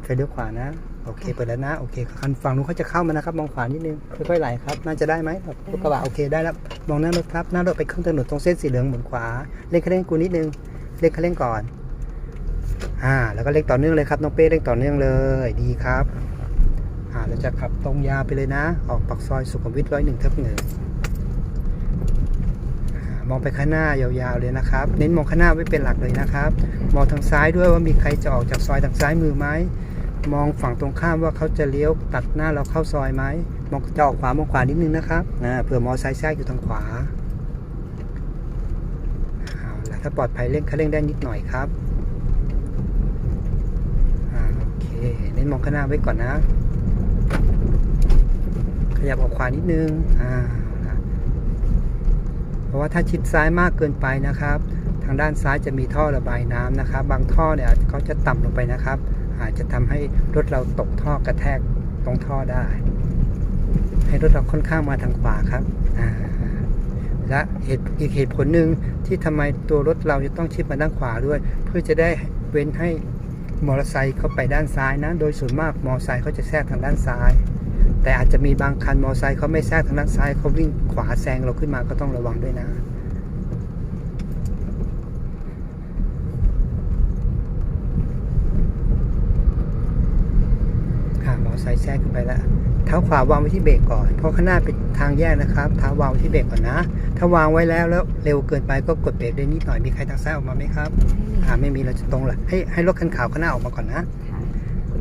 ดไฟเลี้ยวขวานะ โอเค เปิดแล้วนะ โอเค คันฝั่งนู้นเขาจะเข้ามานะครับ มองขวานิดนึง ค่อยๆไหลครับ น่าจะได้ไหมครับรถกระบะ โอเค ได้แล้ว มองหน้ารถครับ หน้ารถไปข้างถนนตรงเส้นสีเหลืองหมุนขวา เร่งคันเร่งกูนิดนึง เร่งคันเร่งก่อน อ่า แล้วก็เร่งต่อเนื่องเลยครับ น้องเป้เร่งต่อเนื่องเลย ดีครับ อ่า เราจะขับตรงยาวไปเลยนะ ออกปากซอยสุขุมวิทร้อยหนึ่งทับหนึ่งมองไปข้างหน้ายาวๆเลยนะครับ เน้นมองข้างหน้าไว้เป็นหลักเลยนะครับ มองทางซ้ายด้วยว่ามีใครจะออกจากซอยทางซ้ายมือไหม มองฝั่งตรงข้ามว่าเขาจะเลี้ยวตัดหน้าเราเข้าซอยไหมมองจะออกขวามองขวานิดนึงนะครับนะเผื่อมอไซค์แทรกอยู่ทางขวาเอาละถ้าปลอดภัยเร่งคันเร่งได้นิดหน่อยครับอโอเคเน้นมองข้างหน้าไว้ก่อนนะ ขยับออกขวานิดนึงอ่าเพราะว่าถ้าชิดซ้ายมากเกินไปนะครับ ทางด้านซ้ายจะมีท่อระบายน้ำนะครับ บางท่อเนี่ยเขาจะต่ำลงไปนะครับ อาจจะทำให้รถเราตกท่อกระแทกตรงท่อได้ ให้รถเราค่อนข้างมาทางขวาครับและเหตุอีกเหตุผลหนึ่งที่ทำไมตัวรถเราจะต้องชิดมาด้านขวาด้วย เพื่อจะได้เว้นให้มอเตอร์ไซค์เข้าไปด้านซ้ายนะ โดยส่วนมากมอเตอร์ไซค์เขาจะแทรกทางด้านซ้าย แต่อาจจะมีบางคันมอเตอร์ไซค์เขาไม่แทรกทางด้านซ้ายเขาวิ่งขวาแซงเราขึ้นมาก็ต้องระวังด้วยนะ ค่ะมอเตอร์ไซค์แทรกขึ้นไปแล้วเท้าขวาวางไว้ที่เบรกก่อน เพราะข้างหน้าเป็นทางแยกนะครับเท้าวางไว้ที่เบรกก่อนนะ ถ้าวางไว้แล้วแล้วเร็วเกินไปก็กดเบรกได้นิดหน่อยมีใครทางซ้ายออกมาไหมครับอ่าไม่มีเราจะตรงละให้ให้รถคันขาวข้างหน้าออกมาก่อนนะ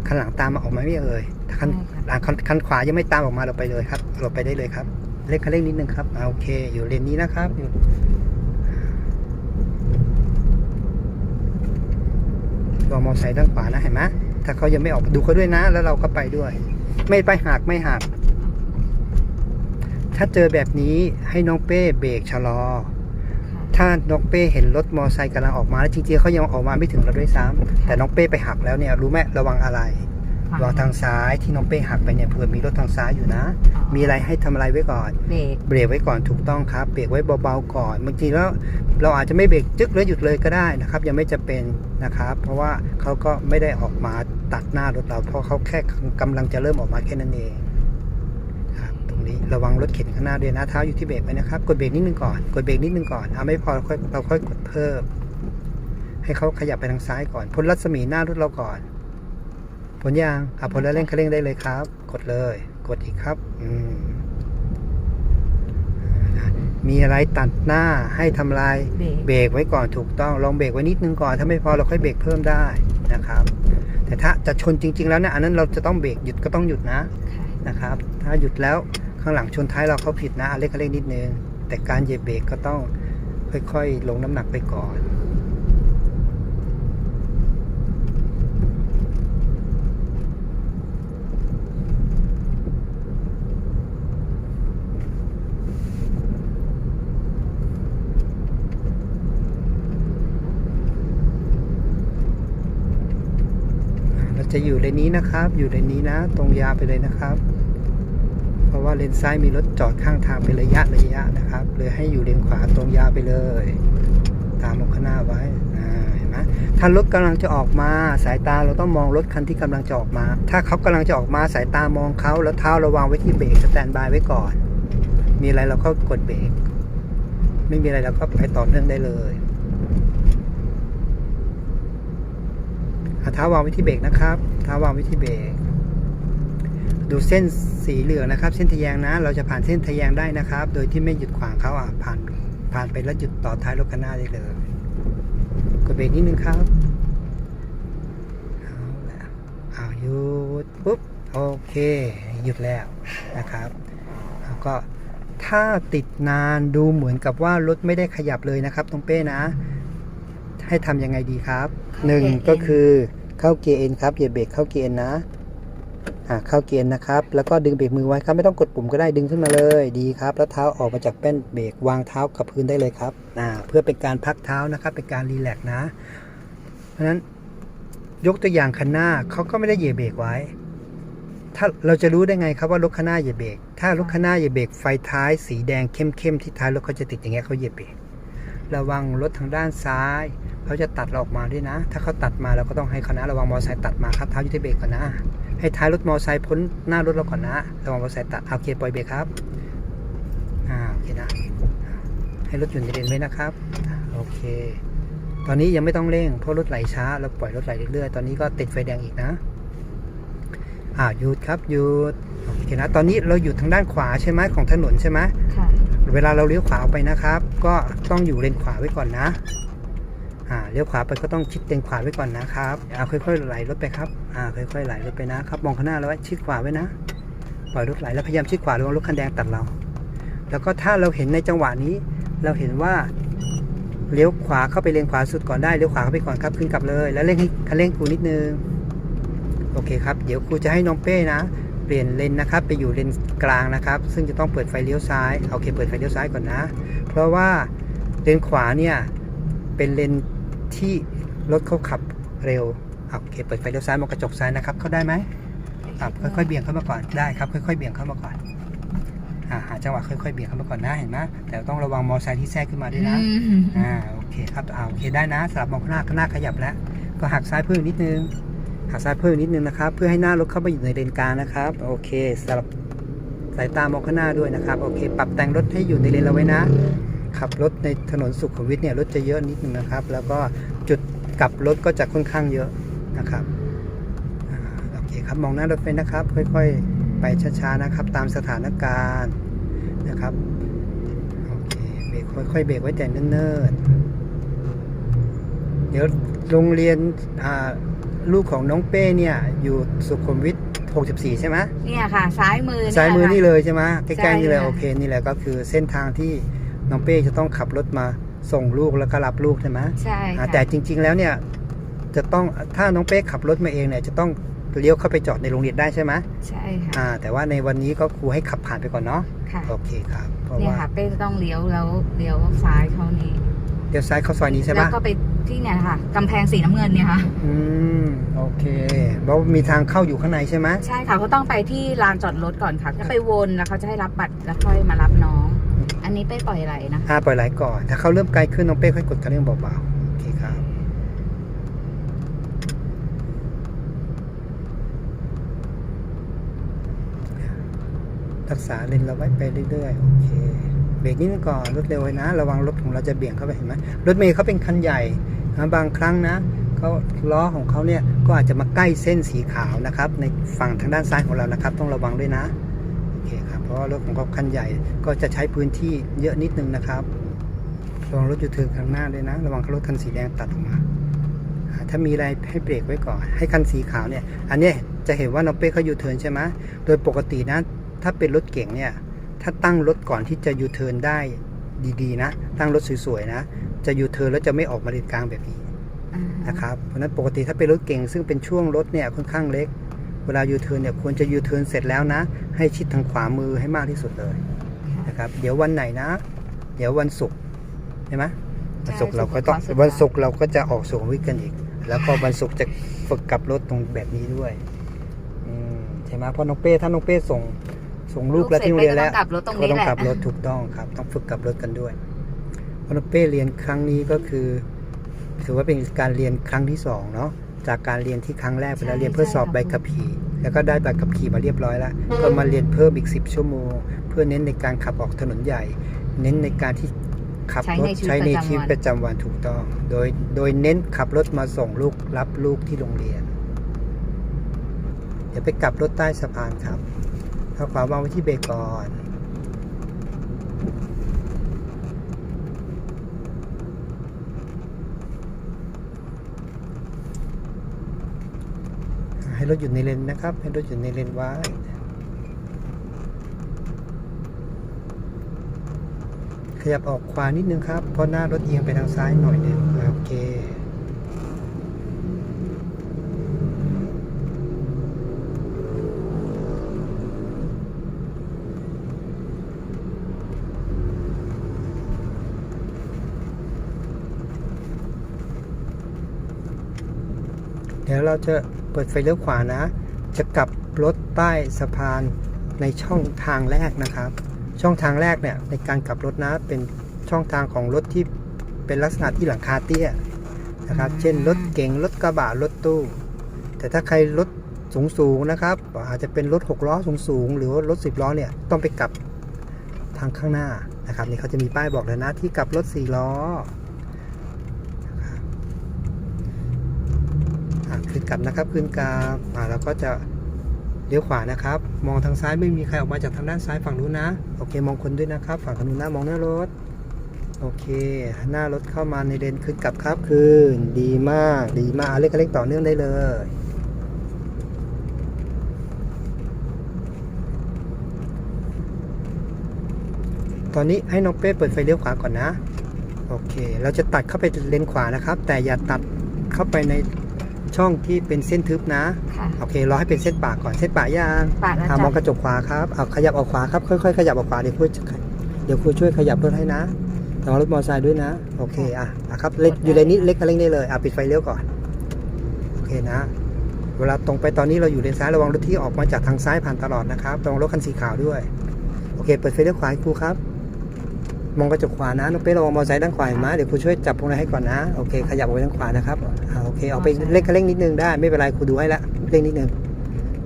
คันหลังตามมาออกมาไม่เอ่ยถ้าคันหลังคันคันขวายังไม่ตามออกมาเราไปเลยครับเราไปได้เลยครับเร่งคันเร่งนิดนึงครับอ่าโอเค อยู่เลนนี้นะครับอยู่รอมอไซค์ด้านขวานะเห็นไหม ถ้าเขายังไม่ออกดูเขาด้วยนะ แล้วเราก็ไปด้วย ไม่ไปหักไม่หัก ถ้าเจอแบบนี้ให้น้องเป้เบรกชะลอ ถ้าน้องเป้เห็นรถมอไซค์กำลังออกมาแล้วจริงๆเขายังออกมาไม่ถึงเราด้วยซ้ำแต่น้องเป้ไปหักแล้วเนี่ยรู้ไหมระวังอะไร ระวังทางซ้ายที่น้องเป้หักไปเนี่ยเผื่อมีรถทางซ้ายอยู่นะ มีอะไรให้ทำอะไรไว้ก่อนเบรกเบรกไว้ก่อนถูกต้องครับเบรกไว้เบาๆก่อนบางทีแล้วเราอาจจะไม่เบรกจึ๊กแล้วหยุดเลยก็ได้นะครับ ยังไม่จะเป็นนะครับ เพราะว่าเขาก็ไม่ได้ออกมาตัดหน้ารถเรา เพราะเขาแค่กำลังจะเริ่มออกมาแค่นั้นเองครับตรงนี้ระวังรถเข็นข้างหน้าด้วยนะเท้าอยู่ที่เบรกไปนะครับกดเบรกนิดนึงก่อนกดเบรกนิดนึงก่อนเอาไม่พอเราค่อยเราค่อยกดเพิ่ม ให้เขาขยับไปทางซ้ายก่อนพ้นรัศมีหน้ารถเราก่อน พ้นยางอะพ้นแล้วเร่งคันเร่งได้เลยครับ กดเลย กดอีกครับอืมมีอะไรตัดหน้าให้ทำลายเบรกเบรกไว้ก่อนถูกต้องลองเบรกไว้นิดนึงก่อน ถ้าไม่พอเราค่อยเบรกเพิ่มได้นะครับ แต่ถ้าจะชนจริง ๆ แล้วเนี่ยอันนั้นเราจะต้องเบรกหยุดก็ต้องหยุดนะค่ะนะครับ ถ้าหยุดแล้วข้างหลังชนท้ายเราเขาผิดนะอันเล็กก็เล็กนิดนึงแต่การเหยียบเบรกก็ต้องค่อย ๆ ลงน้ำหนักไปก่อน จะอยู่เลนนี้นะครับ อยู่เลนนี้นะ ตรงยาวไปเลยนะครับ เพราะว่าเลนซ้ายมีรถจอดข้างทางเป็นระยะระยะนะครับเลยให้อยู่เลนขวาตรงยาวไปเลย ตามออกข้างหน้าไว้เห็นไหมถ้ารถกำลังจะออกมาสายตาเราต้องมองรถคันที่กำลังจะออกมา ถ้าเขากำลังจะออกมาสายตามองเขาแล้วเท้าระวางไว้ที่เบรกสแตนบายไว้ก่อน มีอะไรเราก็กดเบรกไม่มีอะไรเราก็ไปต่อเนื่องได้เลย เอาเท้าวางไว้ที่เบรกนะครับเท้าวางไว้ที่เบรกดูเส้นสีเหลืองนะครับ เส้นทะแยงนะ เราจะผ่านเส้นทะแยงได้นะครับ โดยที่ไม่หยุดขวางเขาอะผ่านผ่านไปแล้วหยุดต่อท้ายรถคันหน้าได้เลยกดเบรกนิดนึงครับเอาละเอาหยุดปุ๊บโอเคหยุดแล้วนะครับแล้วก็ถ้าติดนานดูเหมือนกับว่ารถไม่ได้ขยับเลยนะครับตรงเป้นะ ให้ทำยังไงดีครับหนึ่งก็คือ เข้าเกียร์เอ็นครับเหยียบเบรกเข้าเกียร์เอ็นนะอ่าเข้าเกียร์นะครับ แล้วก็ดึงเบรกมือไว้ครับไม่ต้องกดปุ่มก็ได้ดึงขึ้นมาเลยดีครับ แล้วเท้าออกมาจากแป้นเบรกวางเท้ากับพื้นได้เลยครับอ่าเพื่อเป็นการพักเท้านะครับ เป็นการรีแลกซ์นะ เพราะฉะนั้นยกตัวอย่างคันหน้าเขาก็ไม่ได้เหยียบเบรกไว้ ถ้าเราจะรู้ได้ไงครับว่ารถคันหน้าเหยียบเบรกถ้ารถคันหน้าเหยียบเบรกไฟท้ายสีแดงเข้มๆที่ท้ายรถเขาจะติดอย่างเงี้ยเขาเหยียบเบรกระวังรถทางด้านซ้าย เขาจะตัดเราออกมาด้วยนะ ถ้าเขาตัดมาเราก็ต้องให้คณะระวังมอเตอร์ไซค์ตัดมาครับเท้าอยู่ที่เบรกก่อนนะให้ท้ายรถมอเตอร์ไซค์พ้นหน้ารถเราก่อนนะระวังมอเตอร์ไซค์ตัดโอเคปล่อยเบรกครับอ่าโอเคนะให้รถอยู่ในเลนไว้นะครับโอเคตอนนี้ยังไม่ต้องเร่งเพราะรถไหลช้าเราปล่อยรถไหลเรื่อยๆ ตอนนี้ก็ติดไฟแดงอีกนะอ่าหยุดครับหยุดโอเคนะตอนนี้เราอยู่ทางด้านขวาใช่ไหมของถนนใช่ไหมค่ะเวลาเราเลี้ยวขวาออกไปนะครับ ก็ต้องอยู่เลนขวาไว้ก่อนนะ อ่าเลี้ยวขวาไปก็ต้องชิดเลนขวาไว้ก่อนนะครับเอาค่อยๆไหลรถไปครับอ่าค่อยๆไหลรถไปนะครับมองข้างหน้าแล้วไว้ชิดขวาไว้นะปล่อยรถไหลแล้วพยายามชิดขวาระวังรถคันแดงตัดเรา แล้วก็ถ้าเราเห็นในจังหวะนี้ เราเห็นว่าเลี้ยวขวาเข้าไปเลนขวาสุดก่อนได้เลี้ยวขวาเข้าไปก่อนครับขึ้นกลับเลย แล้วเร่งให้คันเร่งครูนิดนึงโอเคครับเดี๋ยวครูจะให้น้องเป้นะเปลี่ยนเลนนะครับไปอยู่เลนกลางนะครับ ซึ่งจะต้องเปิดไฟเลี้ยวซ้ายโอเคเปิดไฟเลี้ยวซ้ายก่อนนะ เพราะว่าเลนขวาเนี่ยเป็นเลน ที่รถเขาขับเร็วอะโอเคเปิดไฟเลี้ยวซ้ายมองกระจกซ้ายนะครับ เข้าได้ไหมอะค่อยๆเบี่ยงเข้ามาก่อนได้ครับ ค่อยๆเบี่ยงเข้ามาก่อนอ่าหาจังหวะค่อยๆเบี่ยงเข้ามาก่อนนะเห็นไหมแต่ต้องระวังมอเตอร์ไซค์ที่แทรกขึ้นมาด้วยนะอืมอ่าโอเคครับอ่าโอเคได้นะสลับมองข้างหน้าข้างหน้าขยับแล้ว ก็หักซ้ายเพิ่มนิดนึงหักซ้ายเพิ่มนิดนึงนะครับ เพื่อให้หน้ารถเข้ามาอยู่ในเลนกลางนะครับ โอเคสลับสายตามองข้างหน้าด้วยนะครับ โอเค ปรับแต่งรถให้อยู่ในเลนเราไว้นะ ขับรถในถนนสุขุมวิทเนี่ยรถจะเยอะนิดนึงนะครับ แล้วก็จุดกลับรถก็จะค่อนข้างเยอะนะครับอ่าโอเคครับมองหน้ารถไปนะครับ ค่อยๆ ไปช้าๆนะครับ ตามสถานการณ์นะครับโอเคเบรกค่อยๆเบรกไว้แต่เนิ่นๆเดี๋ยวโรงเรียนอ่าลูกของน้องเป้เนี่ยอยู่สุขุมวิท64 ใช่ไหมเนี่ยค่ะ ซ้ายมือเซ้ายมือนี่ค่ะเลยใช่ไหมใกล้ๆนี่เลยใช่ค่ะโอเค นี่แหละก็คือเส้นทางที่ น้องเป้จะต้องขับรถมาส่งลูกแล้วก็รับลูกใช่ไหมใช่อ่าค่ะแต่จริง ๆ แล้วเนี่ยจะต้องถ้าน้องเป้ขับรถมาเองเนี่ยจะต้องเลี้ยวเข้าไปจอดในโรงเรียนได้ใช่ไหมใช่ค่ะอ่า แต่ว่าในวันนี้ก็ครูให้ขับผ่านไปก่อนเนาะค่ะโอเคครับเพราะเนี่ยว่าค่ะเป้จะต้องเลี้ยวแล้วเลี้ยวซ้ายเข้านี้เดี๋ยวซ้ายเข้าซอยนี้ใช่แล้วปะก็ไปที่เนี่ยค่ะกำแพงสีน้ำเงินเนี่ยค่ะอืมโอเคเพราะมีทางเข้าอยู่ข้างในใช่ไหมใช่ค่ะเขาต้องไปที่ลานจอดรถก่อนค่ะจะไปวนแล้วเขาจะให้รับบัตรแล้วค่อยมารับน้อง อันนี้เป้ปล่อยไหลนะอ่าปล่อยไหลก่อน ถ้าเขาเริ่มไกลขึ้นน้องเป้ค่อยกดคันเร่งเบาๆโอเคครับ รักษาเลนเราไว้ไปเรื่อยๆโอเคเบรกนิดนึงก่อนรถเร็วไว้นะ ระวังรถของเราจะเบี่ยงเข้าไปเห็นไหมรถเมย์เขาเป็นคันใหญ่นะบางครั้งนะเขาล้อของเขาเนี่ยก็อาจจะมาใกล้เส้นสีขาวนะครับ ในฝั่งทางด้านซ้ายของเรานะครับ ต้องระวังด้วยนะ เพราะรถของเขาคันใหญ่ก็จะใช้พื้นที่เยอะนิดนึงนะครับระวังรถอยู่เทินข้างหน้าด้วยนะ ระวังรถคันสีแดงตัดออกมา ถ้ามีอะไรให้เบรกไว้ก่อน ให้คันสีขาวเนี่ย อันนี้จะเห็นว่าน้องเป้เขายูเทิร์นใช่ไหมโดยปกตินะ ถ้าเป็นรถเก่งเนี่ย ถ้าตั้งรถก่อนที่จะยูเทิร์นได้ดีๆนะ ตั้งรถสวยๆนะ จะยูเทิร์นแล้วจะไม่ออกมาเลนกลางแบบนี้นะครับ เพราะนั้นปกติถ้าเป็นรถเก่ง ซึ่งเป็นช่วงรถเนี่ยค่อนข้างเล็ก เวลายูเทิร์นเนี่ยควรจะยูเทิร์นเสร็จแล้วนะ ให้ชิดทางขวามือให้มากที่สุดเลยนะครับเดี๋ยววันไหนนะ เดี๋ยววันศุกร์ใช่ไหมวันศุกร์เราก็ต้องวันศุกร์เราก็จะออกสู่วิทย์กันอีก แล้วก็วันศุกร์จะฝึกกลับรถตรงแบบนี้ด้วยอืมใช่ไหมเพราะน้องเป้ถ้าน้องเป้ส่งส่งลูกแล้วที่โรงเรียนแล้วกลับรถตรงก็นี้ต้องแหละกลับรถถูกต้องครับ ต้องฝึกกลับรถกันด้วยเพราะน้องเป้เรียนครั้งนี้ก็คือ ถือว่าเป็นการเรียนครั้งที่สองเนาะ จากการเรียนที่ครั้งแรกไปแล้วเรียนเพื่อสอบใบขับขี่แล้วก็ได้ใบขับขี่มาเรียบร้อยแล้วก็มาเรียนเพิ่มอีก 10 ชั่วโมง เพื่อเน้นในการขับออกถนนใหญ่ เน้นในการที่ขับรถใช้ในชีวิตประจำวันถูกต้อง โดยโดยเน้นขับรถมาส่งลูกรับลูกที่โรงเรียน เดี๋ยวไปกลับรถใต้สะพานครับเอาขวาวางไว้ที่เบรกก่อน ให้ รถอยู่ในเลนนะครับ ให้รถอยู่ในเลนไว้ขยับออกขวานิดนึงครับ เพราะหน้ารถเอียงไปทางซ้ายหน่อยเนึงโอเค เดี๋ยวเราจะเปิดไฟเลี้ยวขวานะ จะกลับรถใต้สะพานในช่องทางแรกนะครับ ช่องทางแรกเนี่ยในการกลับรถนะเป็นช่องทางของรถที่เป็นลักษณะที่หลังคาเตี้ยนะครับอืมเช่นรถเก๋งรถกระบะรถตู้ แต่ถ้าใครรถสูงสูงๆนะครับ อาจจะเป็นรถ6ล้อสูงสูงๆหรือว่ารถ10ล้อเนี่ยต้องไปกลับทางข้างหน้านะครับนี่เขาจะมีป้ายบอกแล้วนะที่กลับรถ4ล้อนะครับอะ ขึ้นกลับนะครับ ขึ้นกลับอ่าแล้วก็จะเลี้ยวขวานะครับ มองทางซ้ายไม่มีใครออกมาจากทางด้านซ้ายฝั่งนู้นนะ โอเค มองคนด้วยนะครับ ฝั่งนู้นนะมองหน้ารถ โอเค หน้ารถเข้ามาในเลนขึ้นกลับครับขึ้นดีมาก ดีมากเล็กเล็กต่อเนื่องได้เลยตอนนี้ให้น้องเป้เปิดไฟเลี้ยวขวาก่อนนะ โอเค เราจะตัดเข้าไปเลนขวานะครับ แต่อย่าตัดเข้าไปใน ช่องที่เป็นเส้นทึบนะ ค่ะ โอเครอให้เป็นเส้นปากก่อนเส้นปากยางปาดแล้วอะมองกจ้ะระจกขวาครับเอาขยับออกขวาครับค่อยๆขยับออกขวาเดี๋ยวคุยเดี๋ยวคุยช่วยขยับรถให้นะระวังรถมอเตอร์ไซค์ด้วยนะโอเคอะอะครับเล็กอยู่ในนี้เล็กกับเล็กได้เลยอะปิดไฟเลี้ยวก่อนโอเคนะ เวลาตรงไปตอนนี้เราอยู่เลนซ้ายระวังรถที่ออกมาจากทางซ้ายผ่านตลอดนะครับระวังรถคันสีขาวด้วย โอเค เปิดไฟเลี้ยวขวาให้ครูครับ มองกระจกขวานะน้องเป้ระวังมอเตอร์ไซค์ด้านขวาเห็นไหมเดี๋ยวครูช่วยจับพวงมาลัยให้ก่อนนะโอเคขยับออกไปทางขวานะครับอ่าโอเคเอาไปเล็กกับเล็กนิดนึงได้ไม่เป็นไรครูดูให้ละเร่งนิดนึง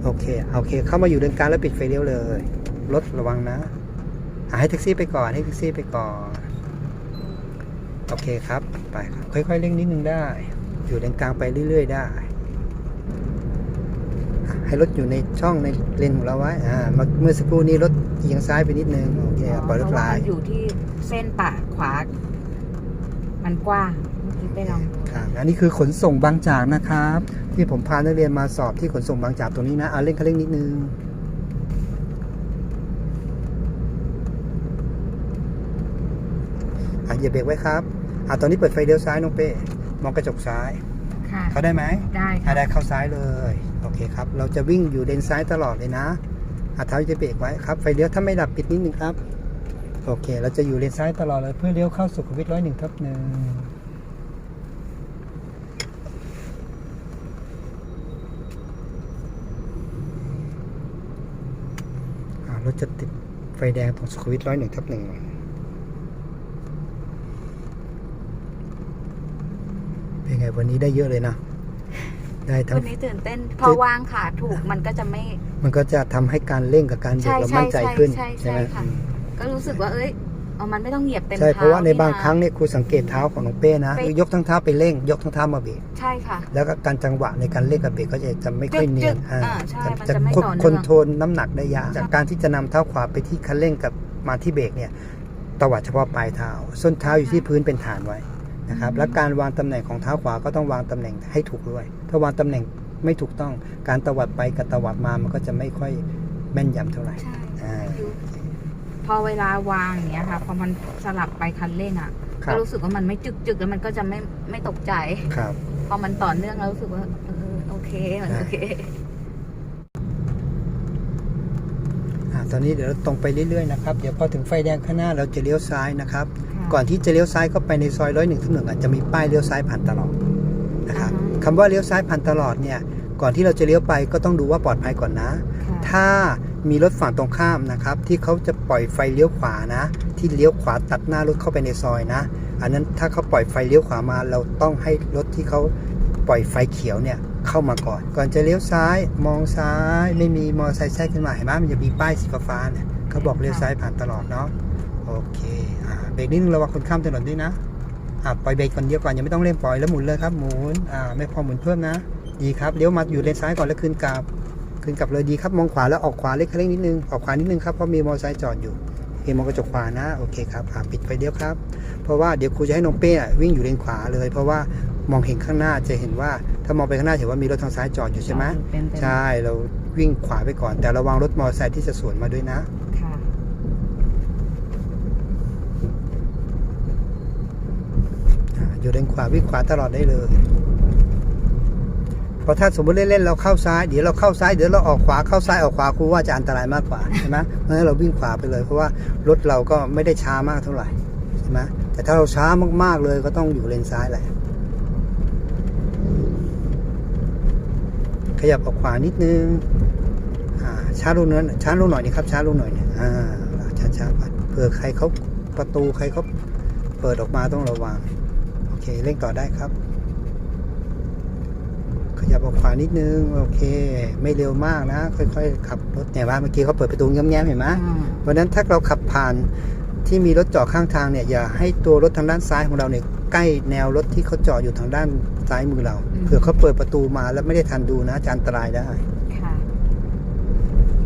โอเคโอเค เข้ามาอยู่เลนกลางแล้วปิดไฟเลี้ยวเลยรถระวังนะให้แท็กซี่ไปก่อนให้แท็กซี่ไปก่อนโอเคครับไปครับค่อยๆเร่งนิดนึงได้ อยู่เลนกลางไปเรื่อย ๆ ได้ให้รถอยู่ในช่องในเลนของเราไว้อ่าเมื่อสักครู่นี้รถ เอียงซ้ายไปนิดนึงโอเคปล่อยรถเพราะไหลว่ามันอยู่ที่เส้นปากขวา มันกว้างเมื่อกี้ไปลองดูครับอันนี้คือขนส่งบางจากนะครับ ที่ผมพานักเรียนมาสอบที่ขนส่งบางจากตรงนี้นะอะเร่งคันเร่งนิดนึงอะอย่าเบรกไว้ครับอะตอนนี้เปิดไฟเลี้ยวซ้ายน้องเป้มองกระจกซ้าย ค่ะ เขาได้ไหมได้อะค่ะได้เข้าซ้ายเลย โอเคครับ เราจะวิ่งอยู่เลนซ้ายตลอดเลยนะ อะเท้าจะเบรกไว้ครับ ไฟเลี้ยวถ้าไม่ดับปิดนิดนึงครับ โอเค เราจะอยู่เลนซ้ายตลอดเลยเพื่อเลี้ยวเข้าสุขุมวิทร้อยหนึ่งทับหนึ่งอ่ารถจะติดไฟแดงตรงสุขุมวิทร้อยหนึ่งทับหนึ่งเป็นไงวันนี้ได้เยอะเลยนะ ได้ทั้งวันนี้ตื่นเต้น พอวางขาถูกมันก็จะไม่ มันก็จะทำให้การเร่งกับการเบรกเราใช่มั่นใจขึ้นใช่ใช่ไหมใช่ค่ะอืมก็รู้สึกว่าเอ้ยเอามันไม่ต้องเหยียบเต็มใช่เพราะว่าในบางท้ครั้งเนี่ยครูสังเกตเท้าของน้องเป้นะไปคือยกทั้งเท้าไปเร่ง ยกทั้งเท้ามาเบรกใช่ค่ะ แล้วก็การจังหวะในการเร่งกับเบรกก็จะจะไม่ค่อยเนียนจึ๊กๆอ่าอ่าใช่มันจะจะไม่ควบต่อเนื่องคอนโทรลน้ำหนักได้ยากจากการที่จะนำเท้าขวาไปที่คันเร่งกับมาที่เบรกเนี่ยตวัดเฉพาะปลายเท้าส้นเท้าอยู่ที่พื้นเป็นฐานไว้นะครับและการวางตำแหน่งของเท้าขวาก็ต้องวางตำแหน่งให้ถูกด้วย ถ้าวางตำแหน่ง ไม่ถูกต้องการตวัดไปกับตวัดมามันก็จะไม่ค่อยแม่นยำเท่าไหร่ใช่อ่าคือพอเวลาวางอย่างเงี้ยค่ะ พอมันสลับไปคันเร่งอะครัก็บรู้สึกว่ามันไม่จึกจึกๆแล้วมันก็จะไม่ไม่ตกใจ ครับ พอมันต่อเนื่องแล้วรู้สึกว่าเออโอเคมันโอเค อ่าตอนนี้เดี๋ยวเราตรงไปเรื่อยๆนะครับ เดี๋ยวพอถึงไฟแดงข้างหน้าเราจะเลี้ยวซ้ายนะครับค่ะก่อนที่จะเลี้ยวซ้ายเข้าไปในซอยร้อยหนึ่งถึงหนึ่งอาจจะมีป้ายเลี้ยวซ้ายผ่านตลอด นะครับอ่าฮะคำว่าเลี้ยวซ้ายผ่านตลอดเนี่ยก่อนที่เราจะเลี้ยวไปก็ต้องดูว่าปลอดภัยก่อนนะค่ะถ้ามีรถฝั่งตรงข้ามนะครับ ที่เขาจะปล่อยไฟเลี้ยวขวานะ ที่เลี้ยวขวาตัดหน้ารถเข้าไปในซอยนะ อันนั้นถ้าเขาปล่อยไฟเลี้ยวขวามา เราต้องให้รถที่เขาปล่อยไฟเขียวเนี่ยเข้ามาก่อน ก่อนจะเลี้ยวซ้ายมองซ้าย ไม่มีมอเตอร์ไซค์แทรกขึ้นมาเห็นไหมมันจะมีป้ายสีฟ้าๆเนี่ยเขาบอกเลี้ยวซ้ายผ่านตลอดเนาะโอเคอ่าเบรกนิดนึงระวังคนข้ามถนนด้วยนะ อ่าปล่อยเบรกก่อนเดียวก่อนยังไม่ต้องเร่งปล่อยแล้วหมุนเลยครับหมุนอ่าไม่พอหมุนเพิ่มนะ ดีครับเลี้ยวมาอยู่เลนซ้ายก่อนแล้วคืนกลับขึ้นกลับเลยดีครับมองขวาแล้วออกขวาเล็กคันเร่งนิดนึงออกขวานิดนึงครับเพราะมีมอเตอร์ไซค์จอดอยู่โอเคมองกระจกขวานะโอเคครับอ่าปิดไฟเดียวครับ เพราะว่าเดี๋ยวครูจะให้น้องเป้อะวิ่งอยู่เลนขวาเลย เพราะว่ามองเห็นข้างหน้าจะเห็นว่าถ้ามองไปข้างหน้าจะเห็นว่ามีรถทางซ้ายจอดอยู่ใช่ไหมเป็นเป็นใช่เราวิ่งขวาไปก่อน แต่ระวังรถมอเตอร์ไซค์ที่จะสวนมาด้วยนะ ค่ะ อ่าอยู่ เลนขวาวิ่งขวาตลอดได้เลยเพราะถ้าสมมติเล่นๆเราเข้าซ้ายเดี๋ยวเราเข้าซ้ายเดี๋ยวเราออกขวาเข้าซ้ายออกขวาครูว่าจะอันตรายมากกว่าใช่ไหมเพราะฉะนั้นเราวิ่งขวาไปเลย เพราะว่ารถเราก็ไม่ได้ช้ามากเท่าไหร่ใช่ไหมแต่ถ้าเราช้ามากๆเลยก็ต้องอยู่เลนซ้ายแหละขยับออกขวานิดนึงอ่าช้าลงนั้นช้าลงหน่อยนี่ครับช้าลงหน่อยเนี่ยอ่าช้าช้าๆเผื่อใครเขาประตูใครเขาเปิดออกมาต้องระวัง เคเร่งต่อได้ครับ ขยับออกขวานิดนึง โอเค ไม่เร็วมากนะ ค่อยๆขับรถเนี่ยว่าเมื่อกี้เขาเปิดประตูแง้มๆเห็นไหมอืมเพราะฉะนั้นถ้าเราขับผ่านที่มีรถจอดข้างทางเนี่ยอย่าให้ตัวรถทางด้านซ้ายของเราเนี่ยใกล้แนวรถที่เขาจอดอยู่ทางด้านซ้ายมือเราเผื่อเขาเปิดประตูมาแล้วไม่ได้ทันดูนะจะอันตรายได้ค่ะ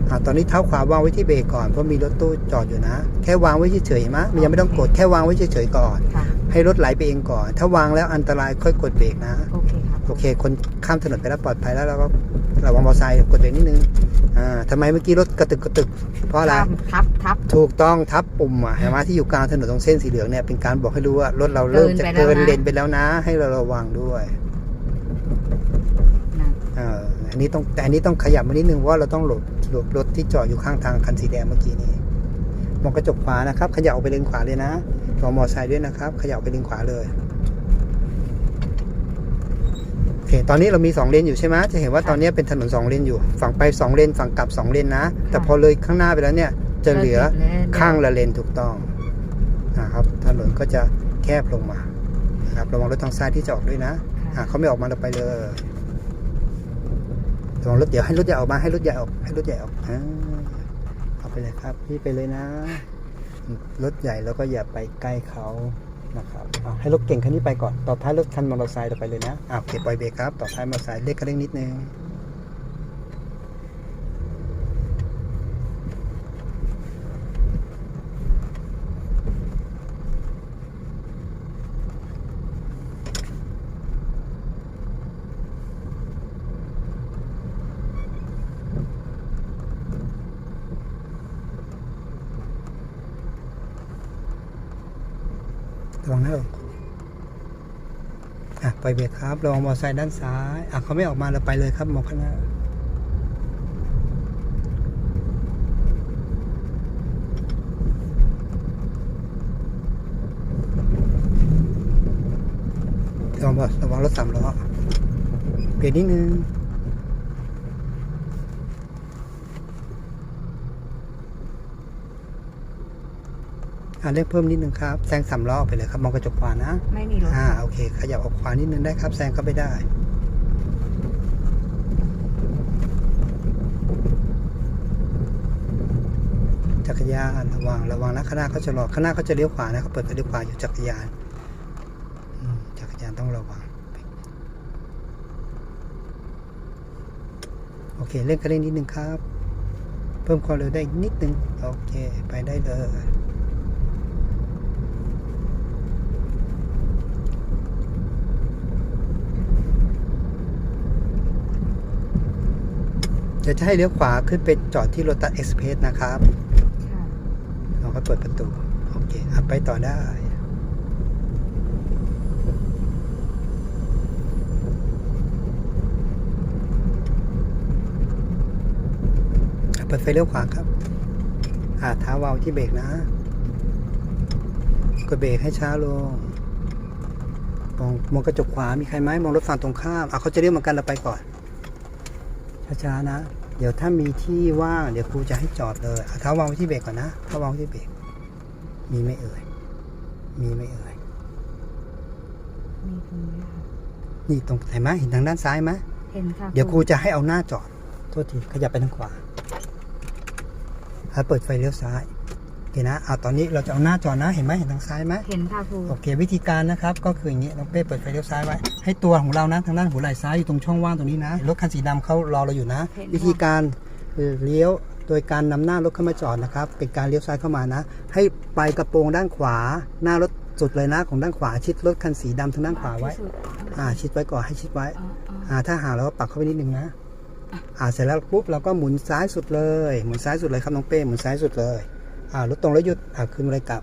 อ่าตอนนี้เท้าขวาวางไว้ที่เบรกก่อนเพราะมีรถตู้จอดอยู่นะ แค่วางไว้เฉยๆเห็นไหมมันยังไม่ต้องกดแค่วางไว้เฉยๆก่อนค่ะ ให้รถไหลไปเองก่อน ถ้าวางแล้วอันตรายค่อยกดเบรกนะ โอเคครับโอเค คนข้ามถนนไปแล้วปลอดภัยแล้วเราก็ระวังมอเตอร์ไซค์กดเบรกนิดนึงอ่าทำไมเมื่อกี้รถกระตึกกระตึก เพราะอะไรข้ามทับทับ ถูกต้องทับปุ่มอะเห็นไหมที่อยู่กลางถนนตรงเส้นสีเหลืองเนี่ยเป็นการบอกให้รู้ว่ารถเราเริ่มจะเกิเกินนไปแล้วนะ เลนไปแล้วนะ ให้เราระวังด้วยนะเอออันนี้ต้องแต่อันนี้ต้องขยับมานิดนึงเพราะว่าเราต้องหลบหลบรถที่จอดอยู่ข้างทางคันสีแดงเมื่อกี้นี้มองกระจกขวานะครับ ขยับออกไปเลนขวาเลยนะ รอมอเตอร์ไซค์ด้วยนะครับ ขยับออกไปเลนขวาเลยโอเคตอนนี้เรามีสองเลนอยู่ใช่ไหมจะเห็นว่าตอนนี้เป็นถนนสองเลนอยู่ ฝั่งไปสองเลน ฝั่งกลับสองเลนนะ แต่พอเลยข้างหน้าไปแล้วเนี่ย จะเหลือข้างละเลนถูกต้องนะครับ ถนนก็จะแคบลงมานะครับระวังรถทางซ้ายที่จะออกด้วยนะอ่าค่ะเขาไม่ออกมาเราไปเลยระวังรถเดี๋ยวให้รถใหญ่ออกมาให้รถใหญ่ออกให้รถใหญ่ออกอ่าเอาไปเลยครับพี่ไปเลยนะ รถใหญ่แล้วก็อย่าไปใกล้เขานะครับอ่าให้รถเก่งคันนี้ไปก่อน ต่อท้ายรถคันมอเตอร์ไซค์เราไปเลยนะอ่าโอเคปล่อยเบรกครับ ต่อท้ายมอเตอร์ไซค์เล็กกระเด้งนิดนึง ระวังนะลูกอะไปเบรกครับระวังมอไซค์ด้านซ้ายอะเขาไม่ออกมาเราไปเลยครับมองข้างหน้าระวังระวังรถสามล้อเบรกนิดนึง อะเร่งเพิ่มนิดนึงครับแซงสามล้อออกไปเลยครับมองกระจกขวานะไม่มีรถอ่าโอเค ขยับออกขวานิดนึงได้ครับ แซงเข้าไปได้จักรยานระวังระวังนะข้างหน้าเขาจะรอข้างหน้าเขาจะเลี้ยวขวานะเขาเปิดไฟเลี้ยวขวาอยู่จักรยานอืมจักรยานต้องระวังโอเคเร่งคันเร่งนิดนึงครับ เพิ่มความเร็วได้อีกนิดนึงโอเค ไปได้เลย ดี๋ยวจะให้เลี้ยวขวาขึ้นไปจอดที่โ o ตัสเอ็กซ์เพรสนะครับค่ะเราก็เปิดประตู โอเคอะไปต่อได้อะเปิดไฟเลี้ยวขวาครับ อ่าเท้าวาล์วที่เบรกนะ กดเบรกให้ช้าลง มองมองกระจกขวา มีใครไหมมองรถฝั่งตรงข้าม อะเขาจะเรียกเหมือนกันเราไปก่อน ช้าๆนะ เดี๋ยวถ้ามีที่ว่างเดี๋ยวครูจะให้จอดเลยเอาเท้าวางไว้ที่เบรกก่อนนะเท้าวางไว้ที่เบรกมีไหม่เอ่ย มีไหม่เอ่ย มีตรงนี้ค่ะ นี่ตรงเห็นไหมเห็นทางด้านซ้ายไหมเห็นค่ะเดี๋ยวครูจะให้เอาหน้าจอด โทษทีขยับไปทางขวาแล้วเปิดไฟเลี้ยวซ้ายโอเค นะเอาตอนนี้เราจะเอาหน้าจอดนะเห็นไหมเห็นทางซ้ายไหมเห็นค่ะครูโอเค วิธีการนะครับก็คืออย่างนี้น้องเป้เปิดไฟเลี้ยวซ้ายไว้ให้ตัวของเรานะทางด้านหัวไหล่ซ้ายอยู่ตรงช่องว่างตรงนี้นะรถคันสีดำเขารอเราอยู่นะวิธีการเลี้ยวโดยการนำหน้ารถเข้ามาจอดนะครับ เป็นการเลี้ยวซ้ายเข้ามานะ ให้ปลายกระโปรงด้านขวา หน้ารถสุดเลยนะของด้านขวาชิดรถคันสีดำทางด้านขวาไว้ ที่สุดอ่า ชิดไว้ก่อนให้ชิดไว้ อ๋ออ๋ออ่าถ้าหาเราก็ปักเข้าไปนิดนึงนะ อ่าเสร็จแล้วปุ๊บเราก็หมุนซ้ายสุดเลย หมุนซ้ายสุดเลยครับน้องเป้หมุนซ้ายสุดเลย อ่ารถตรงแล้วหยุดอ่าขึ้นมาเลยกลับ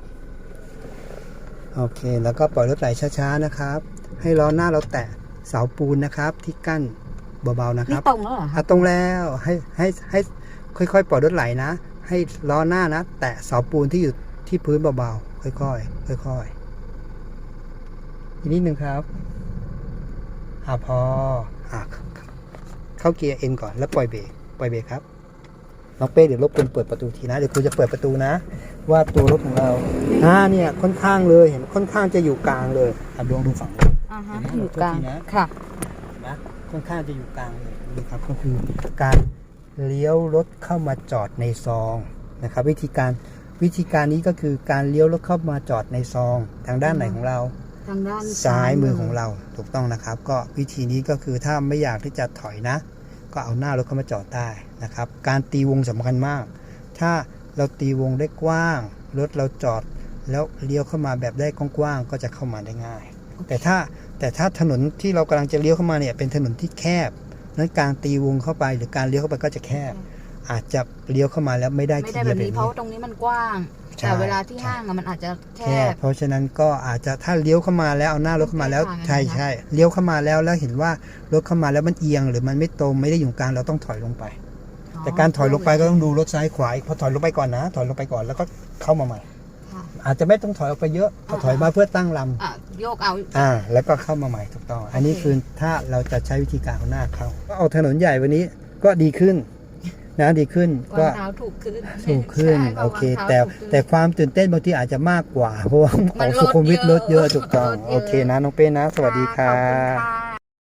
โอเค แล้วก็ปล่อยรถไหลช้าๆนะครับ ให้ล้อหน้าเราแตะเสาปูนนะครับ ที่กั้นเบาๆนะคนี่รับตรงแล้วเหรอคะอะตรงแล้วให้ให้ให้ค่อยๆ ปล่อยรถไหลนะ ให้ล้อหน้านะ แตะเสาปูนที่อยู่ที่พื้นเบาๆค่อยๆค่อยๆอีกนิดนึงครับอ่าพออ่าเข้าเกียร์เอ็นก่อนแล้วปล่อยเบรกปล่อยเบรกครับ น้องเป้เดี๋ยวรบกวนเปิดประตูทีนะเดี๋ยวครูจะเปิดประตูนะ ว่าตัวรถของเราอ่าเนี่ยค่อนข้างเลยเห็นค่อนข้างจะอยู่กลางเลยอะลองดูฝั่งนู้น อ่าฮะเห็นไหมอยู่กลางโทษทีนะ ค่ะเห็นไหมค่อนข้างจะอยู่กลางเลยนะครับก็คือการเลี้ยวรถเข้ามาจอดในซองนะครับ วิธีการวิธีการนี้ก็คือการเลี้ยวรถเข้ามาจอดในซอง ทางด้านไหนของเรา ทางด้านซ้ายมือของเราถูกต้องนะครับ ก็วิธีนี้ก็คือถ้าไม่อยากที่จะถอยนะ ก็เอาหน้ารถเข้ามาจอดได้ นะครับ การตีวงสำคัญมาก ถ้าเราตีวงได้กว้าง รถเราจอดแล้วเลี้ยวเข้ามาแบบได้กว้างๆก็จะเข้ามาได้ง่าย แต่ถ้าแต่ถ้าถนนที่เรากำลังจะเลี้ยวเข้ามาเนี่ยเป็นถนนที่แคบ นั้นการตีวงเข้าไปหรือการเลี้ยวเข้าไปก็จะแคบ อาจจะเลี้ยวเข้ามาแล้วไม่ได้ไม่ทีได้เดีแบยวบแบบนี้นี้เพราะว่าตรงนี้มันกว้างใช่แต่เวลาที่ใช่ห้างอะมันอาจจะแคแคบบเพราะฉะนั้นก็อาจจะถ้าเลี้ยวเข้ามาแล้วเอาหน้ารถเข้ามาแล้วต้องแก้ใช่ทางนะคะใช่เลี้ยวเข้ามาแล้วแล้วเห็นว่ารถเข้ามาแล้วมันเอียง หรือมันไม่ตรงไม่ได้อยู่กลางเราต้องถอยลงไป แต่การถอยลงไปก็ต้องดูรถซ้ายขวาอีกพอถอยลงไปก่อนนะ ถอยลงไปก่อนแล้วก็เข้ามาใหม่ ค่ะอาจจะไม่ต้องถอยออกไปเยอะพอถอยมาเพื่อตั้งลำอะโยกเอา อ่า แล้วก็เข้ามาใหม่ถูกต้อง อันนี้โอเคคือถ้าเราจะใช้วิธีการเอาหน้าเข้าก็เอาถนนใหญ่วันนี้ก็ดีขึ้นนะดีขึ้นวาก็ งเท้าถูกขึ้นถูกขึ้น ใช่โอเค วางท้าแต่ถูกขึ้น แต่ความตื่นเต้นบางทีอาจจะมากกว่า เพราะว่ามัขอนงรถสุขุมวิทเยอะรถเยอะถูกต้องรถเยอะ โอเคนะ น้องเป้นะ สวัสดีครัขอบคุณบ ค่ะ